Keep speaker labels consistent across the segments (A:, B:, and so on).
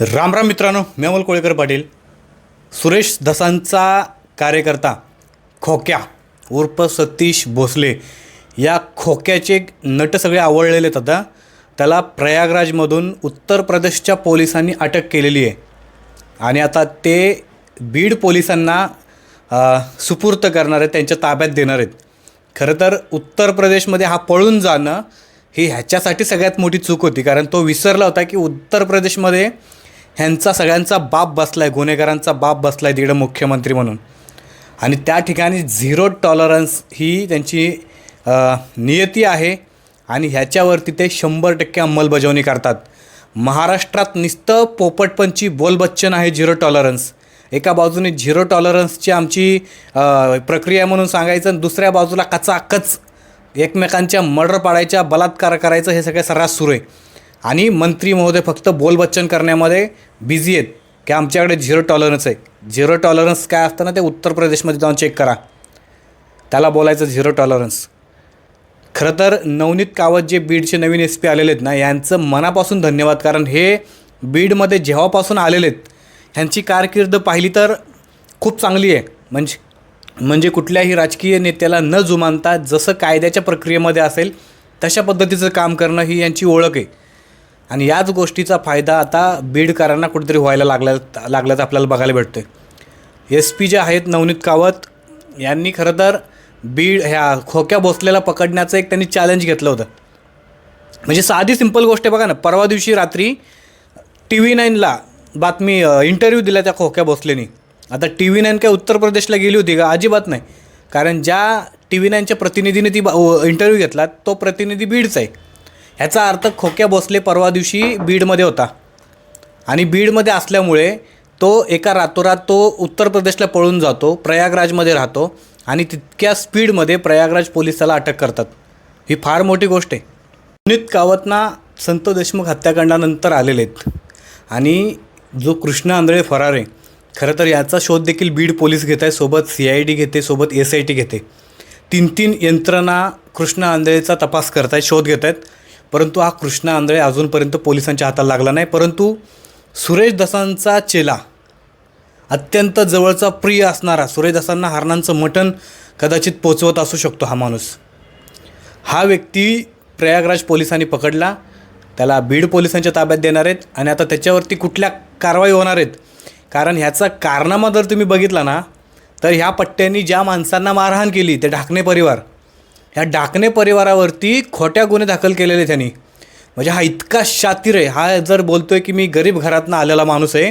A: राम राम मित्रांनो अमोल कोळेकर पाटील. सुरेश धसांचा कार्यकर्ता खोक्या उर्फ सतीश भोसले या खोक्याचे नट सगळे आवडलेले आहेत आता. त्याला प्रयागराजमधून उत्तर प्रदेशच्या पोलिसांनी अटक केलेली आहे. आणि आता ते बीड पोलिसांना सुपूर्त करणार आहेत त्यांच्या ताब्यात देणार आहेत. खरं तर उत्तर प्रदेशमध्ये हा पळून जाणं ही ह्याच्यासाठी सगळ्यात मोठी चूक होती. कारण तो विसरला होता की उत्तर प्रदेशमध्ये ह्यांचा सगळ्यांचा बाप बसला आहे गुन्हेगारांचा बाप बसला आहे तिकडं मुख्यमंत्री म्हणून. आणि त्या ठिकाणी झिरो टॉलरन्स ही त्यांची नियती आहे आणि ह्याच्यावरती ते शंभर टक्के अंमलबजावणी करतात. महाराष्ट्रात नुसतं पोपटपंची बोलबच्चन आहे झिरो टॉलरन्स. एका बाजूने झिरो टॉलरन्सची आमची प्रक्रिया म्हणून सांगायचं आणि दुसऱ्या बाजूला कचाकच एकमेकांच्या मर्डर पाडायच्या बलात्कार करायचं हे सगळं सर्रास सुरू आहे. आणि मंत्री महोदय फक्त बोलबच्चन करण्यामध्ये बिझी आहेत. की आमच्याकडे झिरो टॉलरन्स आहे. झिरो टॉलरन्स काय असतं ना ते उत्तर प्रदेशमध्ये जाऊन चेक करा. त्याला बोलायचं झिरो टॉलरन्स खरं तर नवनीत कावत जे बीडचे नवीन एस पी आलेले आहेत ना यांचं मनापासून धन्यवाद. कारण हे बीडमध्ये जेव्हापासून आलेले आहेत ह्यांची कारकीर्द पाहिली तर खूप चांगली आहे. म्हणजे म्हणजे कुठल्याही राजकीय नेत्याला न जुमानता जसं कायद्याच्या प्रक्रियेमध्ये असेल तशा पद्धतीचं काम करणं ही यांची ओळख आहे. आणि याच गोष्टीचा फायदा आता बीडकरांना कुठेतरी व्हायला लागल्या लागल्याचं आपल्याला बघायला भेटतो आहे एस पी जे आहेत नवनीत कावत यांनी खरं तर बीड ह्या खोक्या भोसलेला पकडण्याचं एक त्यांनी चॅलेंज घेतलं होतं. म्हणजे साधी सिंपल गोष्ट आहे बघा ना परवा दिवशी रात्री टी व्ही नाईनला बातमी इंटरव्ह्यू दिला त्या खोक्या भोसलेनी. आता टी व्ही नाईन काय उत्तर प्रदेशला गेली होती का? अजिबात नाही. कारण ज्या टी व्ही नाईनच्या प्रतिनिधीने ती इंटरव्ह्यू घेतला तो प्रतिनिधी बीडचा आहे. ह्याचा अर्थ खोक्या भोसले परवा दिवशी बीडमध्ये होता. आणि बीडमध्ये असल्यामुळे तो एका रातोरात तो उत्तर प्रदेशला पळून जातो प्रयागराजमध्ये राहतो आणि तितक्या स्पीडमध्ये प्रयागराज पोलिसाला त्याला अटक करतात. ही फार मोठी गोष्ट आहे. पुनीत कावतना संत देशमुख हत्याकांडानंतर आलेले आहेत. आणि जो कृष्ण आंधळे फरार आहे खरं तर याचा शोध देखील बीड पोलीस घेत आहे सोबत सी आय डी घेते सोबत एस आय टी घेते. तीन तीन यंत्रणा कृष्ण आंधळेचा तपास करत आहेत शोध घेत आहेत परंतु हा कृष्णा आंधळे अजूनपर्यंत पोलिसांच्या हाताला लागला नाही. परंतु सुरेश दसांचा चेला अत्यंत जवळचा प्रिय असणारा सुरेश दसांना हरणांचं मटण कदाचित पोचवत असू शकतो हा माणूस. हा व्यक्ती प्रयागराज पोलिसांनी पकडला. त्याला बीड पोलिसांच्या ताब्यात देणार आहेत आणि आता त्याच्यावरती कुठल्या कारवाई होणार आहेत? कारण ह्याचा कारनामा जर तुम्ही बघितला ना तर ह्या पट्ट्यांनी ज्या माणसांना मारहाण केली ते ढाकणे परिवार. ह्या डाकणे परिवारावरती खोट्या गुन्हे दाखल केलेले त्यांनी. म्हणजे हा इतका शातीर आहे. हा जर बोलतो आहे की मी गरीब घरातनं आलेला माणूस आहे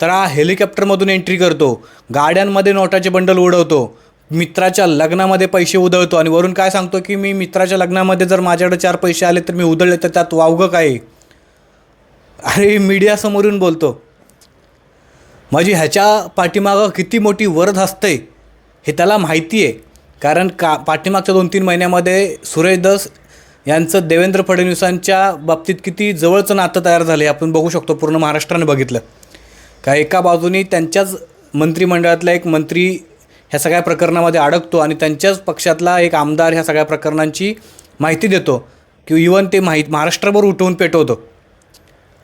A: तर हा हेलिकॉप्टरमधून एंट्री करतो गाड्यांमध्ये नोटाचे बंडल उडवतो मित्राच्या लग्नामध्ये पैसे उधळतो आणि वरून काय सांगतो की मी मित्राच्या लग्नामध्ये जर माझ्याकडे चार पैसे आले तर मी उधळले तर त्यात वावगं काय अरे मीडियासमोरून बोलतो. म्हणजे ह्याच्या पाठीमागं किती मोठी वरद असते हे त्याला माहिती आहे. कारण का पाठीमागच्या दोन तीन महिन्यामध्ये सुरेश दस यांचं देवेंद्र फडणवीसांच्या बाबतीत किती जवळचं नातं तयार झालं आपण बघू शकतो पूर्ण महाराष्ट्राने बघितलं. का एका बाजूनी त्यांच्याच मंत्रिमंडळातला एक मंत्री ह्या सगळ्या प्रकरणामध्ये अडकतो आणि त्यांच्याच पक्षातला एक आमदार ह्या सगळ्या प्रकरणांची माहिती देतो की इवन ते माहिती महाराष्ट्रभर उठवून पेटवतो.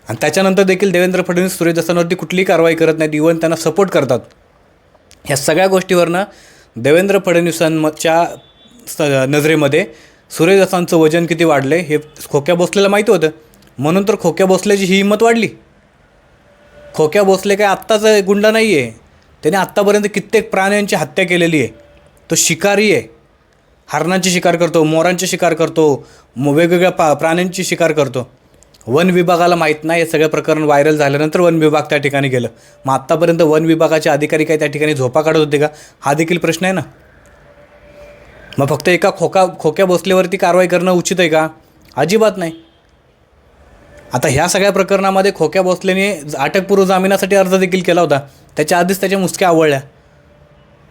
A: आणि त्याच्यानंतर देखील देवेंद्र फडणवीस सुरेश दसांवरती कुठलीही कारवाई करत नाहीत इवन त्यांना सपोर्ट करतात. ह्या सगळ्या गोष्टीवरनं देवेंद्र फडणवीसांच्या स नजरेमध्ये सूर्यदासांचं वजन किती वाढलं हे खोक्या भोसलेला माहिती होतं. म्हणून तर खोक्या भोसल्याची ही हिंमत वाढली. खोक्या भोसले काय आत्ताच गुंडा नाही आहे त्याने आत्तापर्यंत कित्येक प्राण्यांची हत्या केलेली आहे. तो शिकारी आहे. हरणांची शिकार करतो मोरांची शिकार करतो वेगवेगळ्या पा प्राण्यांची शिकार करतो. वन विभागाला माहीत नाही हे सगळं प्रकरण व्हायरल झाल्यानंतर वन विभाग त्या ठिकाणी गेलं. मग आत्तापर्यंत वन विभागाचे अधिकारी काय त्या ठिकाणी झोपा काढत होते का? हा देखील प्रश्न आहे ना? मग फक्त एका खोका खोक्या बसल्यावरती कारवाई करणं उचित आहे का? अजिबात नाही. आता ह्या सगळ्या प्रकरणामध्ये खोक्या बसल्याने अटकपूर्व जामिनासाठी अर्ज देखील केला होता. त्याच्या आधीच त्याच्या मुसक्या आवडल्या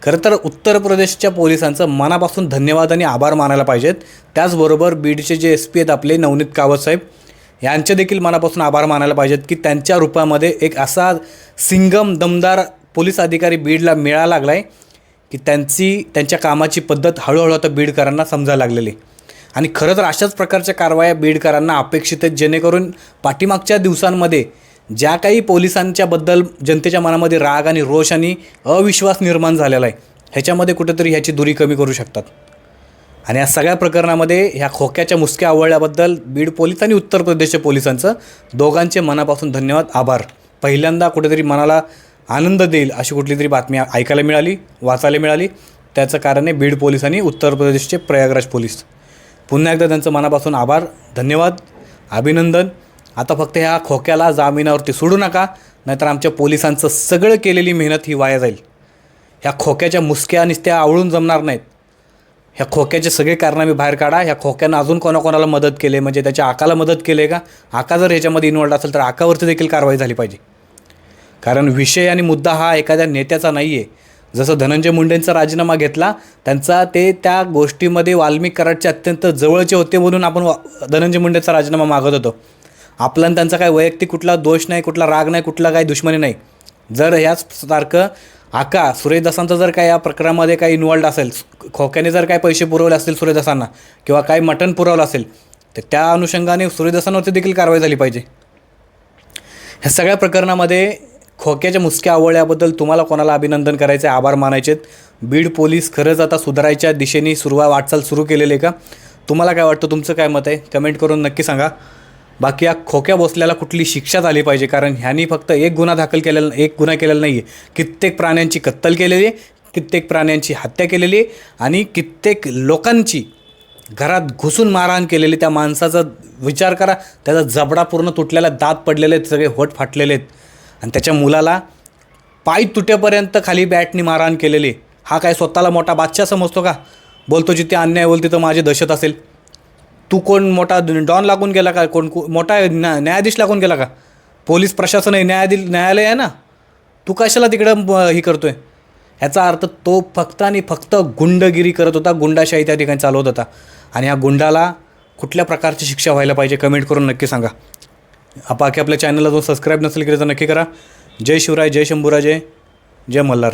A: खरं तर उत्तर प्रदेशच्या पोलिसांचं मनापासून धन्यवाद आणि आभार मानायला पाहिजेत. त्याचबरोबर बीडचे जे एस पी आहेत आपले नवनीत कावत साहेब यांचे देखील मनापासून आभार मानायला पाहिजेत की त्यांच्या रूपामध्ये एक असा सिंगम दमदार पोलीस अधिकारी बीडला मिळायला लागला आहे की त्यांची त्यांच्या कामाची पद्धत हळूहळू आता बीडकरांना समजायला लागलेली. आणि खरं तर अशाच प्रकारच्या कारवाया बीडकरांना अपेक्षित आहेत जेणेकरून पाठीमागच्या दिवसांमध्ये ज्या काही पोलिसांच्याबद्दल जनतेच्या मनामध्ये राग आणि रोष आणि अविश्वास निर्माण झालेला आहे ह्याच्यामध्ये कुठेतरी ह्याची दुरी कमी करू शकतात. आणि या सगळ्या प्रकरणामध्ये ह्या खोक्याच्या मुसक्या आवळल्याबद्दल बीड पोलीस आणि उत्तर प्रदेशच्या पोलिसांचं दोघांचे मनापासून धन्यवाद आभार. पहिल्यांदा कुठेतरी मनाला आनंद देईल अशी कुठली तरी बातमी ऐकायला मिळाली वाचायला मिळाली. त्याचं कारण आहे बीड पोलीस आणि उत्तर प्रदेशचे प्रयागराज पोलीस. पुन्हा एकदा त्यांचं मनापासून आभार धन्यवाद अभिनंदन. आता फक्त ह्या खोक्याला जामिनावरती सोडू नका नाहीतर आमच्या पोलिसांचं सगळं केलेली मेहनत ही वाया जाईल. ह्या खोक्याच्या मुसक्या नुसत्या आवळून जमणार नाहीत. ह्या खोक्याचे सगळे कारनामे बाहेर काढा. ह्या खोक्यानं अजून कोणाकोणाला मदत केली म्हणजे त्याच्या आकाला मदत केले का? आका जर ह्याच्यामध्ये इन्वॉल्ड असेल तर आकावरती देखील कारवाई झाली पाहिजे. कारण विषय आणि मुद्दा हा एखाद्या नेत्याचा नाही आहे जसं धनंजय मुंडेंचा राजीनामा घेतला त्यांचा ते त्या गोष्टीमध्ये वाल्मिक कराडचे अत्यंत जवळचे होते म्हणून आपण धनंजय मुंडेंचा राजीनामा मागत होतो. आपला त्यांचा काय वैयक्तिक कुठला दोष नाही कुठला राग नाही कुठला काही दुश्मनी नाही. जर ह्याच सारखं आका सुरेशदासांचं जर काय या प्रकरणामध्ये काही इन्वॉल्ड असेल खोक्याने जर काय पैसे पुरवले असतील सुरेशदासांना किंवा काही मटण पुरवलं असेल तर त्या अनुषंगाने सुरेशदासांवरती देखील कारवाई झाली पाहिजे. ह्या सगळ्या प्रकरणामध्ये खोक्याच्या मुसक्या आवळल्याबद्दल तुम्हाला कोणाला अभिनंदन करायचे आभार मानायचे बीड पोलीस खरंच आता सुधारायच्या दिशेने सुरुवात वाटचाल सुरू केलेली आहे का? तुम्हाला काय वाटतं तुमचं काय मत आहे? कमेंट करून नक्की सांगा. बाकी या खोक्या बसल्याला कुठली शिक्षा झाली पाहिजे? कारण ह्यांनी फक्त एक गुन्हा दाखल केलेला एक गुन्हा केलेला नाही आहे कित्येक प्राण्यांची कत्तल केलेली आहे कित्येक प्राण्यांची हत्या केलेली आहे आणि कित्येक लोकांची घरात घुसून मारहाण केलेली त्या माणसाचा विचार करा त्याचा जबडा पूर्ण तुटलेला दात पडलेले आहेत सगळे होट फाटलेले आहेत. आणि त्याच्या मुलाला पाय तुटेपर्यंत खाली बॅटनी मारहाण केलेली हा काय स्वतःला मोठा बादशाह समजतो का? बोलतो जिथे अन्याय बोल तिथं माझी दहशत असेल. तू कोण मोठा डॉन लागून गेला का? कोण को- मोठा न्या न्यायाधीश लागून गेला का? पोलीस प्रशासन आहे न्यायाधी न्यायालय आहे ना? तू कशाला तिकडं ही करतो करतोय? ह्याचा अर्थ तो फक्त आणि फक्त गुंडगिरी करत होता गुंडाशाही त्या ठिकाणी चालवत होता. आणि ह्या गुंडाला कुठल्या प्रकारची शिक्षा व्हायला पाहिजे कमेंट करून नक्की सांगा. बाकी आपल्या चॅनलला जो सबस्क्राईब नसेल केलं तर नक्की करा. जय शिवराय जय शंभूराजय जय मल्हार.